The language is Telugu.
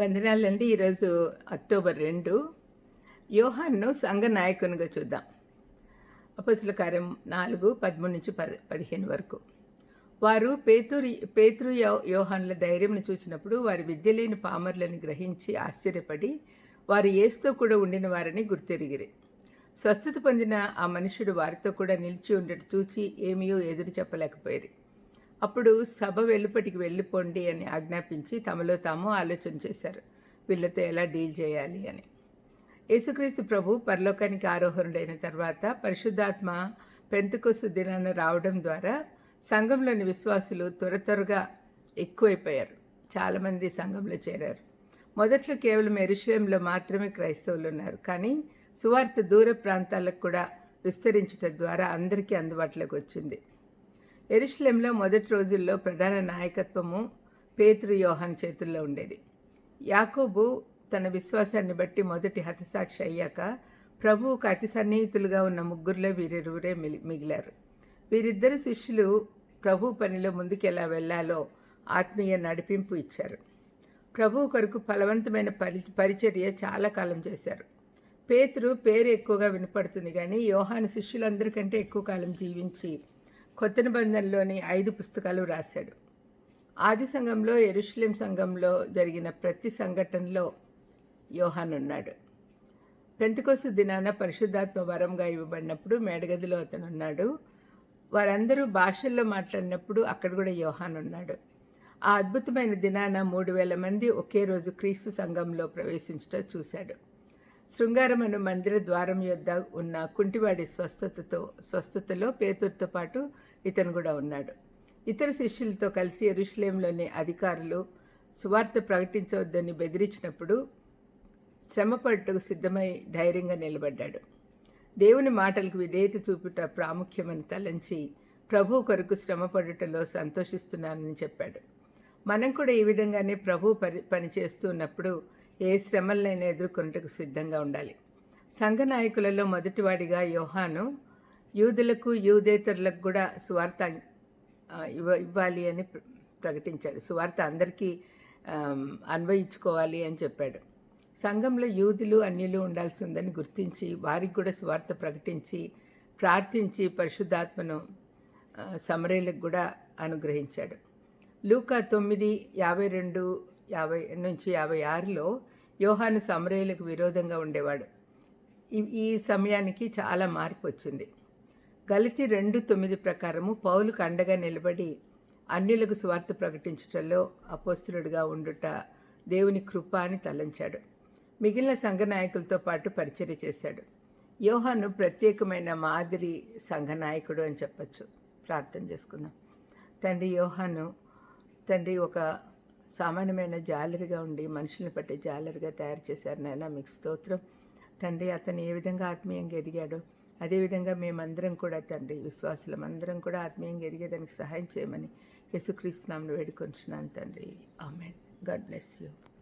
వందనాలండి. ఈరోజు అక్టోబర్ రెండు. యోహాన్ను సంఘ నాయకునిగా చూద్దాం. అపసుల కార్యం నాలుగు పదమూడు నుంచి పది పదిహేను వరకు. వారు పేతురు పేతురు యోహాన్ల ధైర్యంను చూచినప్పుడు వారి విద్య లేని పామర్లను గ్రహించి ఆశ్చర్యపడి వారు ఏసుతో కూడా ఉండిన వారని గుర్తెరిగిరి. స్వస్థత పొందిన ఆ మనుషుడు వారితో కూడా నిలిచి ఉండటం చూచి ఏమీయో ఎదురు చెప్పలేకపోయారు. అప్పుడు సభ వెలుపటికి వెళ్ళిపోండి అని ఆజ్ఞాపించి తమలో తాము ఆలోచన చేశారు. వీళ్ళతో ఎలా డీల్ చేయాలి అని. యేసుక్రీస్తు ప్రభు పరలోకానికి ఆరోహణుడైన తర్వాత పరిశుద్ధాత్మ పెంతుకొస్తు దినాన రావడం ద్వారా సంఘంలోని విశ్వాసులు త్వర త్వరగా ఎక్కువైపోయారు. చాలామంది సంఘంలో చేరారు. మొదట్లో కేవలం ఎరుషయంలో మాత్రమే క్రైస్తవులు ఉన్నారు. కానీ సువార్త దూర ప్రాంతాలకు కూడా విస్తరించడం ద్వారా అందరికీ అందుబాటులోకి వచ్చింది. ఎరుషలేంలో మొదటి రోజుల్లో ప్రధాన నాయకత్వము పేతురు యోహాన్ చేతుల్లో ఉండేది. యాకోబు తన విశ్వాసాన్ని బట్టి మొదటి హతసాక్షి అయ్యాక ప్రభువుకు అతి సన్నిహితులుగా ఉన్న ముగ్గురులో వీరిరువురే మిగిలారు. వీరిద్దరు శిష్యులు ప్రభు పనిలో ముందుకు ఎలా వెళ్ళాలో ఆత్మీయ నడిపింపు ఇచ్చారు. ప్రభు కొరకు ఫలవంతమైన పరి పరిచర్య చాలా కాలం చేశారు. పేతురు పేరు ఎక్కువగా వినపడుతుంది కానీ యోహాను శిష్యులందరికంటే ఎక్కువ కాలం జీవించి కొత్త నిబంధనలోని ఐదు పుస్తకాలు రాశాడు. ఆది సంఘంలో ఎరుషలేం సంఘంలో జరిగిన ప్రతి సంఘటనలో యోహాన్ ఉన్నాడు పెంతకోసు దినాన పరిశుద్ధాత్మ వరంగా ఇవ్వబడినప్పుడు మేడగదిలో అతను ఉన్నాడు వారందరూ భాషల్లో మాట్లాడినప్పుడు అక్కడ కూడా యోహాన్ ఉన్నాడు ఆ అద్భుతమైన దినాన మూడు వేల మంది ఒకే రోజు క్రీస్తు సంఘంలో ప్రవేశించడం చూశాడు. శృంగారమను మందిర ద్వారం యొద్ద ఉన్న కుంటివాడి స్వస్థతతో స్వస్థతలో పేతురుతో పాటు ఇతను కూడా ఉన్నాడు. ఇతర శిష్యులతో కలిసి ఎరుషులేంలోని అధికారులు సువార్త ప్రకటించవద్దని బెదిరించినప్పుడు శ్రమపడుటకు సిద్ధమై ధైర్యంగా నిలబడ్డాడు. దేవుని మాటలకు విధేయత చూపుట ప్రాముఖ్యమని తలంచి ప్రభు కొరకు శ్రమపడుటలో సంతోషిస్తున్నానని చెప్పాడు. మనం కూడా ఈ విధంగానే ప్రభు పని పని చేస్తున్నప్పుడు ఏ శ్రమలనైనా ఎదుర్కొనుటకు సిద్ధంగా ఉండాలి. సంఘ నాయకులలో మొదటివాడిగా యోహాను యూదులకు యూదేతరులకు కూడా సువార్త ఇవ్వ ఇవ్వాలి అని ప్రకటించాడు. సువార్త అందరికీ అన్వయించుకోవాలి అని చెప్పాడు. సంఘంలో యూదులు అన్యులు ఉండాల్సి ఉందని గుర్తించి వారికి కూడా సువార్త ప్రకటించి ప్రార్థించి పరిశుద్ధాత్మను సమరేలకు కూడా అనుగ్రహించాడు. లూకా తొమ్మిది యాభై రెండు యాభై నుంచి యాభై ఆరులో యోహాను సమరయులకు విరోధంగా ఉండేవాడు. ఈ- సమయానికి చాలా మార్పు వచ్చింది. గలితి రెండు తొమ్మిది ప్రకారము పౌలుకు అండగా నిలబడి అన్యులకు స్వార్థ ప్రకటించుటలో అపోస్తులుడిగా ఉండుట దేవుని కృప అని తలంచాడు. మిగిలిన సంఘ నాయకులతో పాటు పరిచర్య చేశాడు. యోహాను ప్రత్యేకమైన మాదిరి సంఘ నాయకుడు అని చెప్పచ్చు. ప్రార్థన చేసుకుందాం. తండ్రి యోహాను తండ్రి ఒక సామాన్యమైన జాలరిగా ఉండి మనుషుల్ని పట్టే జాలరిగా తయారు చేశారు నాయన మీకు స్తోత్రం. తండ్రి అతను ఏ విధంగా ఆత్మీయంగా ఎదిగాడో అదేవిధంగా మేమందరం కూడా తండ్రి విశ్వాసులం అందరం కూడా ఆత్మీయంగా ఎదిగేదానికి సహాయం చేయమని యేసుక్రీస్తు నామను వేడుకొంచున్నాను తండ్రి. ఆమెన్. God bless you.